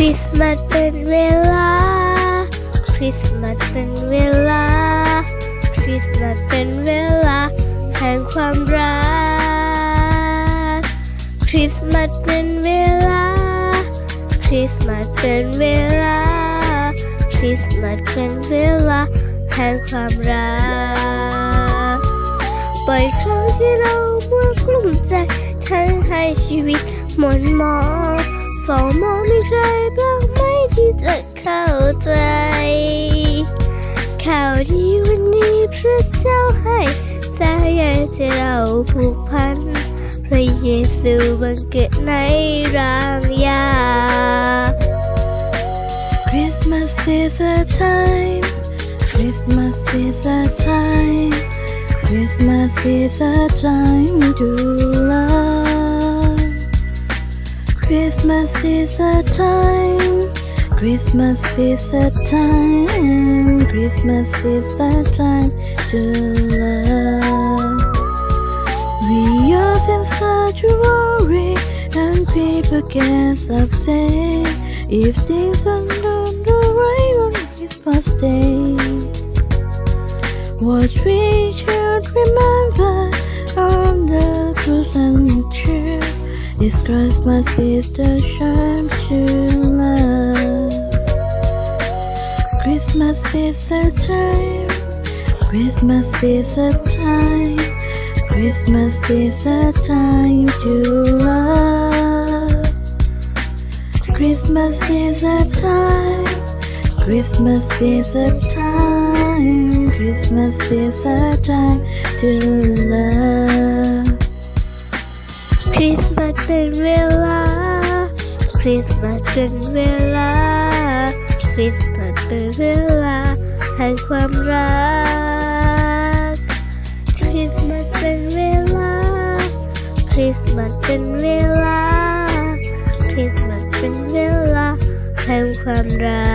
ริสต์มาสเป็นเวลา คริสต์มาสเป็นเวลา คริสต์มาสเป็นเวลา แห่งความรัก คริสต์มาสเป็นเวลา คริสต์มาสเป็นเวลา คริสต์มาสเป็นเวลา แห่งความรักบ่อยครั้งที่เราเมื่อกลุ้มใจทั้งให้ชีวิตหม่นหมอง ฝ้ามองมีใครบ้างไหมที่จะเข้าใจ ข่าวดีวันนี้พระเจ้าให้ใจอยากจะเราผูกพัน พระเยซูบังเกิดในร่างยา Christmas is a time. Christmas is a time. Christmas is a time to love. Christmas is a time. Christmas is a time. Christmas is a time to love. We often start to worry and people get upset if things aren't done the right on Christmas Day. What we should remember Christmas is the time to love. Christmas is a time. Christmas is a time. Christmas is a time to love. Christmas is a time. Christmas is a time. Christmas is a time to love. ริสต์มาสเป็นเวลาคริสต์มาสเป็นเวลาคริสต์มาสเป็นเวลาให้ความรักคริสต์มาสเป็นเวลาคริสต์มาสเป็นเวลาคริสต์มาสเป็นเวลาแห่งความรัก